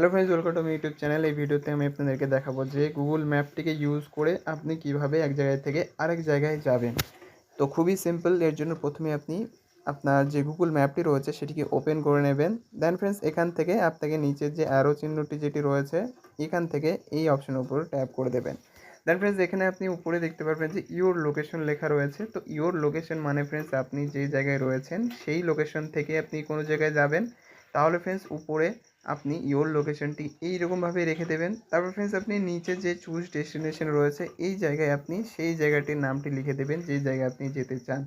Hello friends welcome to YouTube channel এই ভিডিওতে আমি আপনাদেরকে দেখাবো যে গুগল ম্যাপটিকে ইউজ করে আপনি কীভাবে এক জায়গায় থেকে আরেক জায়গায় যাবেন। তো খুবই সিম্পল এর জন্য প্রথমে আপনি আপনার যে গুগল ম্যাপটি রয়েছে সেটিকে ওপেন করে নেবেন। দেন ফ্রেন্ডস এখান থেকে আপনাকে নিচের যে অ্যারো চিহ্নটি যেটি রয়েছে, এখান থেকে এই অপশনের উপর ট্যাপ করে দেবেন। দেন ফ্রেন্ডস এখানে আপনি উপরে দেখতে পারবেন যে ইওর লোকেশন লেখা রয়েছে। তো ইওর লোকেশন মানে ফ্রেন্ডস আপনি যেই জায়গায় রয়েছেন, সেই লোকেশন থেকে আপনি কোনো জায়গায় যাবেন। তাহলে ফ্রেন্ডস উপরে আপনি ইওর লোকেশনটি এইরকমভাবে রেখে দেবেন। তারপর ফ্রেন্ডস আপনি নিচে যে চুজ ডেস্টিনেশন রয়েছে, এই জায়গায় আপনি সেই জায়গাটির নামটি লিখে দেবেন, যেই জায়গায় আপনি যেতে চান।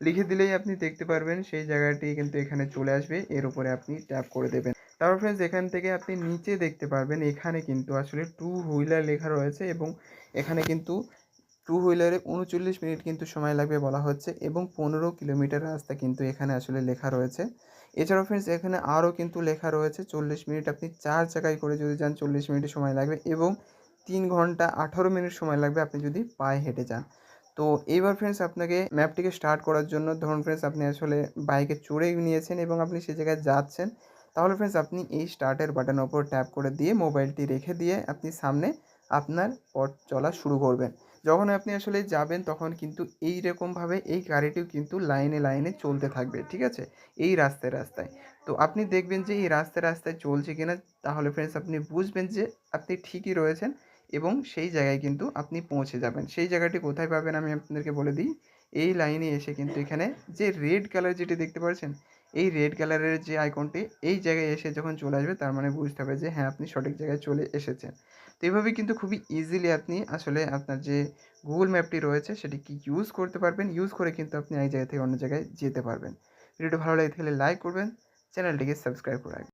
লিখে দিলেই আপনি দেখতে পারবেন, সেই জায়গাটি কিন্তু এখানে চলে আসবে, এর উপরে আপনি ট্যাপ করে দেবেন। তারপর ফ্রেন্ডস এখান থেকে আপনি নিচে দেখতে পারবেন, এখানে কিন্তু আসলে টু হুইলার লেখা রয়েছে এবং এখানে কিন্তু টু হুইলারে উনচল্লিশ মিনিট কিন্তু সময় লাগবে বলা হচ্ছে এবং পনেরো কিলোমিটার রাস্তা কিন্তু এখানে আসলে লেখা রয়েছে। এছাড়াও ফ্রেন্ডস এখানে আরও কিন্তু লেখা রয়েছে চল্লিশ মিনিট। আপনি চার চাকায় করে যদি যান, চল্লিশ মিনিট সময় লাগবে এবং তিন ঘণ্টা আঠারো মিনিট সময় লাগবে আপনি যদি পায়ে হেঁটে যান। তো এইবার ফ্রেন্ডস আপনাকে ম্যাপটিকে স্টার্ট করার জন্য ধরুন ফ্রেন্ডস আপনি আসলে বাইকে চড়ে নিয়েছেন এবং আপনি সে জায়গায় যাচ্ছেন, তাহলে ফ্রেন্ডস আপনি এই স্টার্টের বাটনের ওপর ট্যাপ করে দিয়ে মোবাইলটি রেখে দিয়ে আপনি সামনে আপনার পথ চলা শুরু করবেন। যখন আপনি আসলে যাবেন তখন কিন্তু এই রকমভাবে এই গাড়িটিও কিন্তু লাইনে লাইনে চলতে থাকবে, ঠিক আছে? এই রাস্তায় রাস্তায়। তো আপনি দেখবেন যে এই রাস্তায় রাস্তায় চলছে কিনা, তাহলে ফ্রেন্ডস আপনি বুঝবেন যে আপনি ঠিকই রয়েছেন এবং সেই জায়গায় কিন্তু আপনি পৌঁছে যাবেন। সেই জায়গাটি কোথায় পাবেন আমি আপনাদেরকে বলে দিই। এই লাইনে এসে কিন্তু এখানে যে রেড কালার যেটি দেখতে পাচ্ছেন এই রেড কালারের যে আইকনটি এই জায়গায় এসে যখন চলে আসবে, তার মানে বুঝতে হবে যে হ্যাঁ আপনি সঠিক জায়গায় চলে এসেছেন। তো এইভাবে কিন্তু খুবই ইজিলি আপনি আসলে আপনার যে গুগল ম্যাপটি রয়েছে, সেটি কি ইউজ করতে পারবেন? ইউজ করে কিন্তু আপনি এক জায়গা থেকে অন্য জায়গায় যেতে পারবেন। ভিডিওটি ভালো লাগে তাহলে লাইক করবেন চ্যানেলটিকে সাবস্ক্রাইব করে